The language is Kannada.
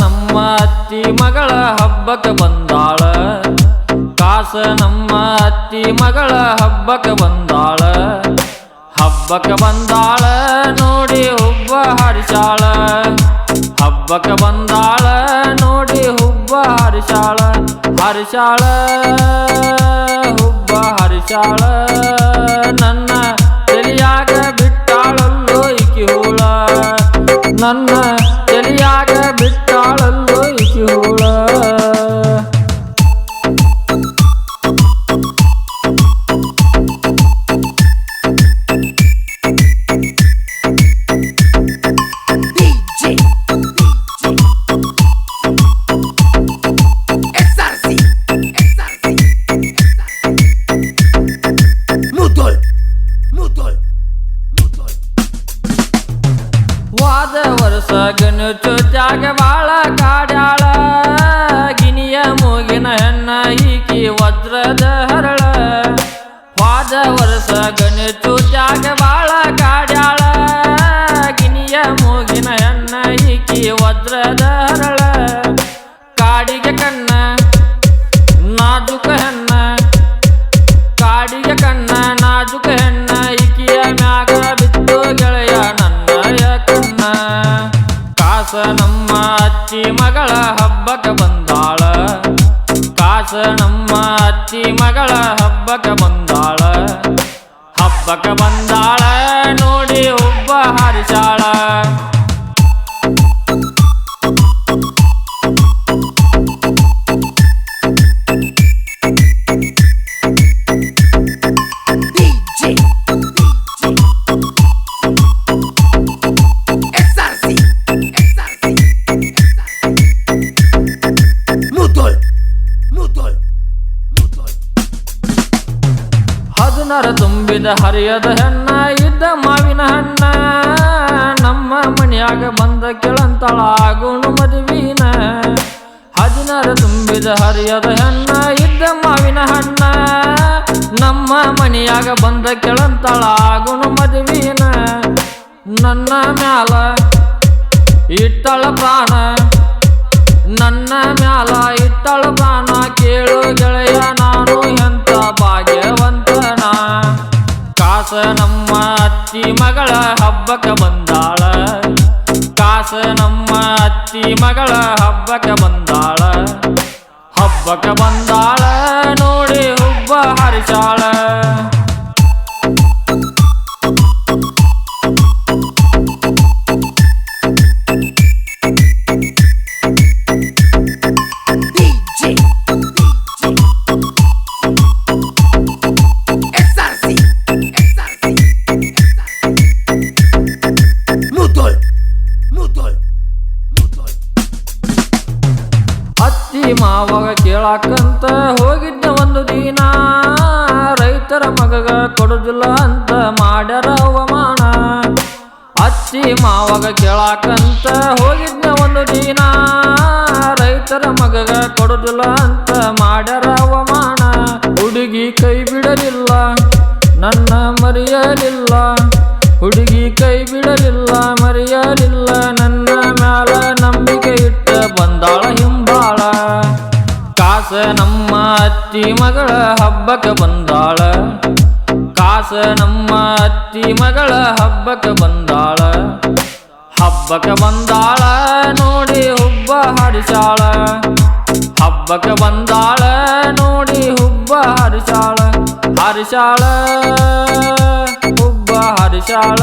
ನಮ್ಮ ಅತ್ತಿ ಮಗಳ ಹಬ್ಬಕ್ಕೆ ಬಂದಾಳ. ಕಾಸ ನಮ್ಮ ಅತ್ತಿ ಮಗಳ ಹಬ್ಬಕ್ಕೆ ಬಂದಾಳ. ಹಬ್ಬಕ್ಕೆ ಬಂದಾಳ ನೋಡಿ ಹುಬ್ಬ ಹರಿಸಾಳ ಹಬ್ಬಕ್ಕೆ ಬಂದಾಳ ನೋಡಿ ಹುಬ್ಬ ಹರಿಸಾಳ ಹರಿಸಾಳ ಹುಬ್ಬ ಹರಿಸಾಳ ನನ್ನ ವರ್ಷ ಚುಚ್ಚಾಗ ಬಾಳ ಕಾಡ್ಯಾಳ. ಗಿನಿಯ ಮೂಗಿನ ಹೆಣ್ಣ ಈಕಿ ವಜ್ರದ ಹರಳ. ವಾದ ವರ್ಷ ಗಣಚೋತ್ಯಾಗ ಬಾಳ ಕಾಡ್ಯಾಳ. ಗಿನಿಯ ಮೂಗಿನ ಹೆಣ್ಣ ಈಕಿ ವಜ್ರದ ಹರಳ. ಕಾಡಿಗೆ ಕಣ್ಣ, ನಾಜುಕ ಹೆಣ್ಣ. ಕಾಡಿಗೆ ಕಣ್ಣ ಹಬ್ಬಕ್ಕ ಬಂದಾಳ. ಕಾಸ ನಮ್ಮ ಅತ್ತಿ ಮಗಳ ಹಬ್ಬಕ ಬಂದಾಳ. ಹಬ್ಬಕ್ಕೆ ಬಂದಾಳ ಹದಿನಾರ ತುಂಬಿದ ಹರಿಯದ ಹೆಣ್ಣ, ಇದ್ದ ಮಾವಿನ ಹಣ್ಣ. ನಮ್ಮ ಮನೆಯಾಗ ಬಂದ ಕೆಳಂತಳ ಆಗುಣು ಮದುವಿನ. ಹದಿನಾರ ತುಂಬಿದ ಹರಿಯದ ಹೆಣ್ಣ, ಇದ್ದ ಮಾವಿನ ಹಣ್ಣ. ನಮ್ಮ ಮನೆಯಾಗ ಬಂದ ಕೆಳಂತಳ ಆಗುಣು ಮದುವಿನ. ನನ್ನ ಮ್ಯಾಲ ಇಟ್ಟಳ ಪ್ರಾಣ. ನನ್ನ ಮ್ಯಾಲ ಇಟ್ಟಳ ಪ್ರಾಣ ಕೇಳು ಗೆಳೆಯ. ಕಾಸ ನಮ್ಮ ಅತ್ತಿ ಮಗಳ ಹಬ್ಬಕ್ಕೆ ಬಂದಾಳ. ಕಾಸ ನಮ್ಮ ಅತ್ತಿ ಮಗಳ ಹಬ್ಬಕ್ಕೆ ಬಂದಾಳ. ಹಬ್ಬಕ್ಕೆ ಬಂದಾಳ, ನೋಡಿ ಹುಬ್ಬ ಹರಿಸಾಳ. ಕೇಳಾಕಂತ ಹೋಗಿದ್ದ ಒಂದು ದಿನ. ರೈತರ ಮಗಗ ಕೊಡುದಿಲ್ಲ ಅಂತ ಮಾಡ್ಯಾರ ಅವಮಾನ. ಅಚ್ಚಿ ಮಾವಾಗ ಕೇಳಾಕಂತ ಹೋಗಿದ್ದ ಒಂದು ದಿನ. ರೈತರ ಮಗಗ ಕೊಡುದಿಲ್ಲ ಅಂತ ಮಾಡ್ಯಾರ ಅವಮಾನ. ಹುಡುಗಿ ಕೈ ಬಿಡಲಿಲ್ಲ, ನನ್ನ ಮರೆಯಲಿಲ್ಲ. ಹುಡುಗಿ ಕೈ ಬಿಡಲಿಲ್ಲ, ಮರೆಯಲಿಲ್ಲ. ನನ್ನ ಮ್ಯಾಲ ನಂಬಿಕೆ ಇಟ್ಟ ಕಾಸ ನಮ್ಮ ಅತ್ತಿ ಮಗಳ ಹಬ್ಬಕ್ಕೆ ಬಂದಾಳ. ಕಾಸ ನಮ್ಮ ಅತ್ತಿ ಮಗಳ ಹಬ್ಬಕ್ಕೆ ಬಂದಾಳ. ಹಬ್ಬಕ್ಕೆ ಬಂದಾಳ ನೋಡಿ ಹುಬ್ಬ ಹರಿಸಾಳ. ಹಬ್ಬಕ್ಕೆ ಬಂದಾಳ ನೋಡಿ ಹುಬ್ಬ ಹರಿಸಾಳ. ಹರಿಸಾಳ, ಹುಬ್ಬ ಹರಿಸಾಳ.